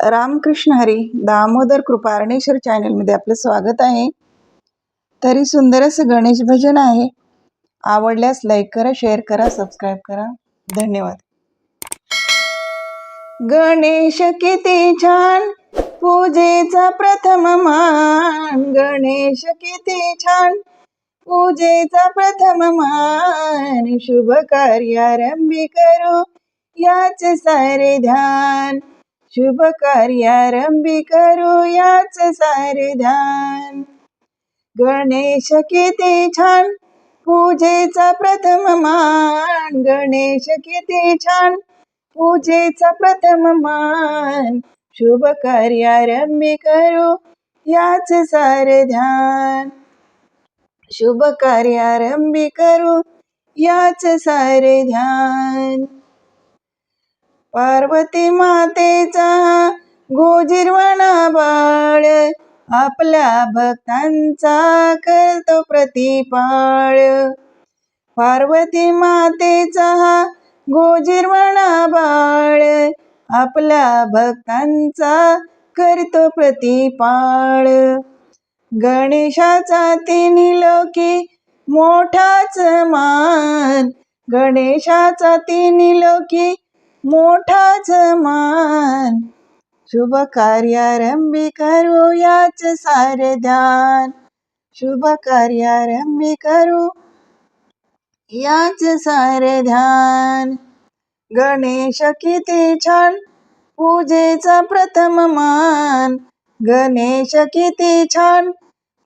रामकृष्ण हरी दामोदर कृपारणेश्वर चॅनलमध्ये आपलं स्वागत आहे. तरी सुंदर असं गणेश भजन आहे. आवडल्यास लाईक करा शेअर करा सबस्क्राईब करा. धन्यवाद. गणेश किती छान पूजेचा प्रथम मान. गणेश किती छान पूजेचा प्रथम मान. शुभ कार्यारंभी करू याच सारे ध्यान. शुभ कार्यारंभी करू याच सारे ध्यान गणेश किती छान पूजेचा प्रथम मान. गणेश किती छान पूजेचा प्रथम मान. शुभ कार्यारंभी करू याच सारे ध्यान शुभ कार्यारंभी करू याच सारे ध्यान पार्वती मातेचा गोजिरवणा बाळ. आपल्या भक्तांचा करतो प्रतिपाळ. पार्वती मातेचा गोजिरवणा बाळ. आपल्या भक्तांचा करतो प्रतिपाळ. गणेशाचा तिन्ही लोकी मोठाच मान. गणेशाचा तिन्ही लोकी मोठा मान शुभ कार्यारंभी करू याच सारे ध्यान शुभ कार्यारंभी करू याच सारे ध्यान गणेश किती छान पूजेचा प्रथम मान. गणेश किती छान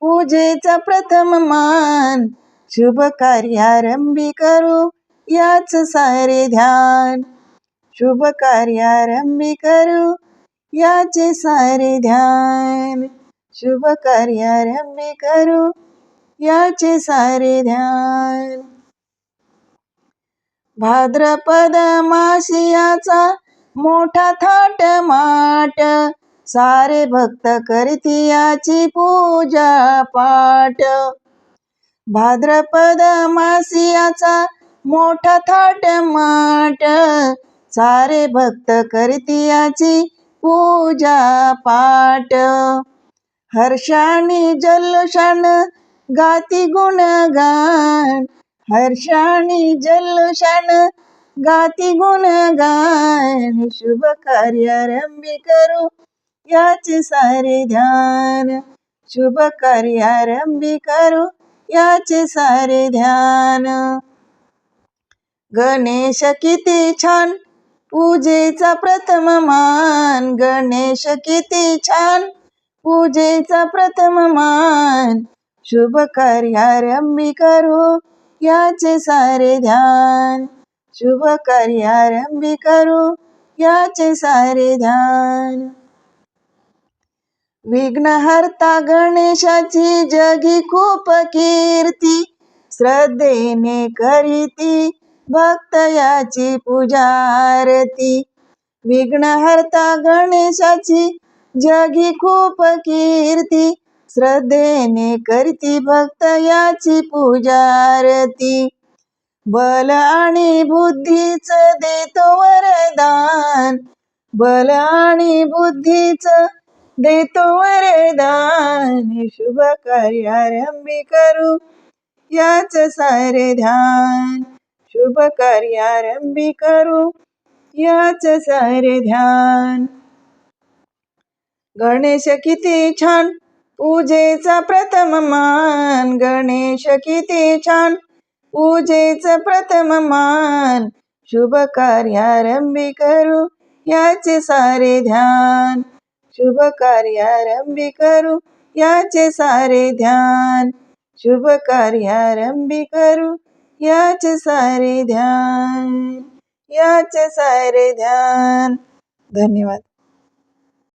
पूजेचा प्रथम मान. शुभ कार्यारंभी करू याच सारे ध्यान शुभ कार्यारंभी करू याचे सारे ध्यान. शुभ कार्यारंभी करू याचे सारे ध्यान. भाद्रपद मासियाचा मोठा थाट माट सारे भक्त करती याची पूजा पाठ. भाद्रपद मासियाचा मोठा थाट माट सारे भक्त करतियाची पूजा पाठ. हर्षानी जल्लोषान गाती गुणगान. हर्षानी जल्लोषान गाती गुणगान. शुभ कार्यारंभी करू याचे सारे ध्यान. शुभ कार्यारंभी करू याचे सारे ध्यान. गणेश किती छान पूजेचा प्रथम मान गणेश किती छान. पूजेचा प्रथम मान शुभ कार्यारंभी करू याचे सारे ध्यान. शुभ कार्यारंभी करू याचे सारे ध्यान. विघ्नहर्ता गणेशाची जगी खूप कीर्ती श्रद्धेने करीती भक्त याची पूजा आरती. विघ्नहर्ता गणेशाची जगी खूप कीर्ती. श्रद्धेने करती भक्त याची पूजा आरती. बल आणि बुद्धीच देतो वरदान. बल आणि बुद्धीच देतो वरदान. शुभ कार्यारंभी करू याच सारे ध्यान. शुभ कार्यारंभी करू. याच सारे ध्यान. गणेश किती छान. पूजेचा प्रथम मान. गणेश किती छान. पूजेचा प्रथम मान. शुभ कार्यारंभी करू. याचे सारे ध्यान. शुभ कार्यारंभी करू. याचे सारे ध्यान. शुभ कार्यारंभी करू. याचे सारे ध्यान याचे सारे ध्यान. धन्यवाद.